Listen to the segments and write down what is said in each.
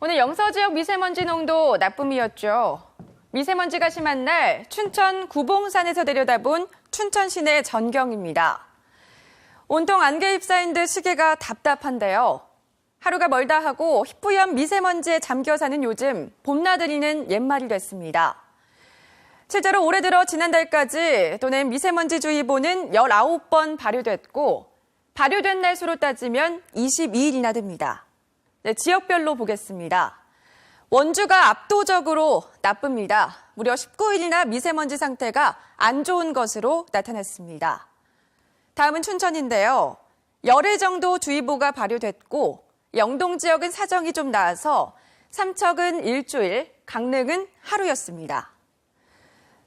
오늘 영서 지역 미세먼지 농도 나쁨이었죠. 미세먼지가 심한 날 춘천 구봉산에서 내려다본 춘천 시내 전경입니다. 온통 안개 잎사인 듯 시계가 답답한데요. 하루가 멀다 하고 희뿌연 미세먼지에 잠겨 사는 요즘 봄나들이는 옛말이 됐습니다. 실제로 올해 들어 지난달까지 도내 미세먼지주의보는 19번 발효됐고 발효된 날 수로 따지면 22일이나 됩니다. 네, 지역별로 보겠습니다. 원주가 압도적으로 나쁩니다. 무려 19일이나 미세먼지 상태가 안 좋은 것으로 나타났습니다. 다음은 춘천인데요. 열흘 정도 주의보가 발효됐고 영동 지역은 사정이 좀 나아서 삼척은 일주일, 강릉은 하루였습니다.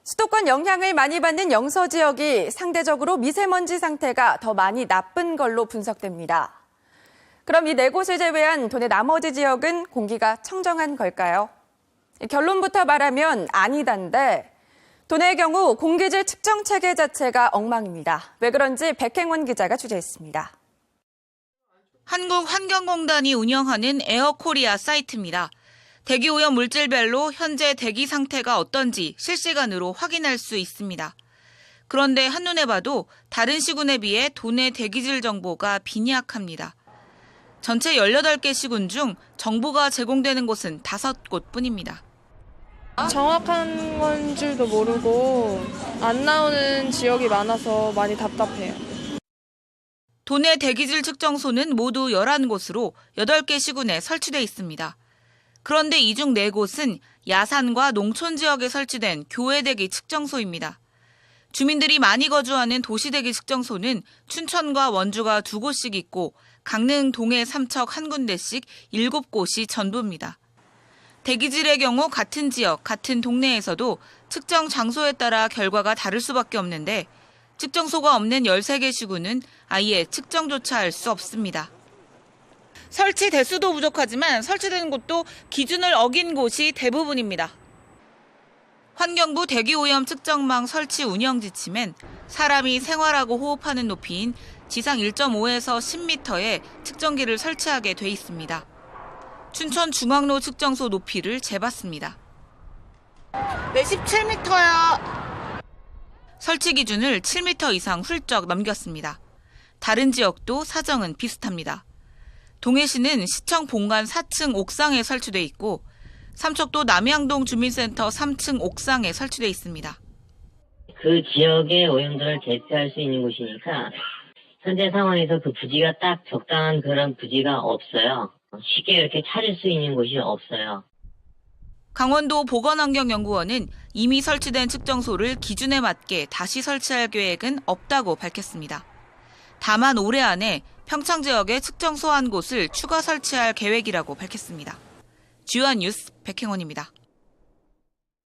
수도권 영향을 많이 받는 영서 지역이 상대적으로 미세먼지 상태가 더 많이 나쁜 걸로 분석됩니다. 그럼 이 네 곳을 제외한 도내 나머지 지역은 공기가 청정한 걸까요? 결론부터 말하면 아니단데 도내의 경우 공기질 측정 체계 자체가 엉망입니다. 왜 그런지 백행원 기자가 취재했습니다. 한국환경공단이 운영하는 에어코리아 사이트입니다. 대기 오염 물질별로 현재 대기 상태가 어떤지 실시간으로 확인할 수 있습니다. 그런데 한눈에 봐도 다른 시군에 비해 도내 대기질 정보가 빈약합니다. 전체 18개 시군 중 정보가 제공되는 곳은 5곳 뿐입니다. 정확한 건 줄도 모르고 안 나오는 지역이 많아서 많이 답답해요. 도내 대기질 측정소는 모두 11곳으로 8개 시군에 설치돼 있습니다. 그런데 이 중 4곳은 야산과 농촌 지역에 설치된 교외 대기 측정소입니다. 주민들이 많이 거주하는 도시 대기 측정소는 춘천과 원주가 두 곳씩 있고 강릉, 동해, 삼척 한 군데씩 7곳이 전부입니다. 대기질의 경우 같은 지역, 같은 동네에서도 측정 장소에 따라 결과가 다를 수밖에 없는데 측정소가 없는 13개 시군은 아예 측정조차 할 수 없습니다. 설치 대수도 부족하지만 설치된 곳도 기준을 어긴 곳이 대부분입니다. 환경부 대기오염 측정망 설치 운영 지침엔 사람이 생활하고 호흡하는 높이인 지상 1.5에서 10m의 측정기를 설치하게 돼 있습니다. 춘천 중앙로 측정소 높이를 재봤습니다. 네, 17m요. 설치 기준을 7m 이상 훌쩍 넘겼습니다. 다른 지역도 사정은 비슷합니다. 동해시는 시청 본관 4층 옥상에 설치돼 있고 삼척도 남양동 주민센터 3층 옥상에 설치돼 있습니다. 그 지역의 오염도를 대표할 수 있는 곳이니까 현재 상황에서 그 부지가 딱 적당한 그런 부지가 없어요. 쉽게 이렇게 찾을 수 있는 곳이 없어요. 강원도 보건환경연구원은 이미 설치된 측정소를 기준에 맞게 다시 설치할 계획은 없다고 밝혔습니다. 다만 올해 안에 평창 지역에 측정소 한 곳을 추가 설치할 계획이라고 밝혔습니다. 주한 뉴스 백행원입니다.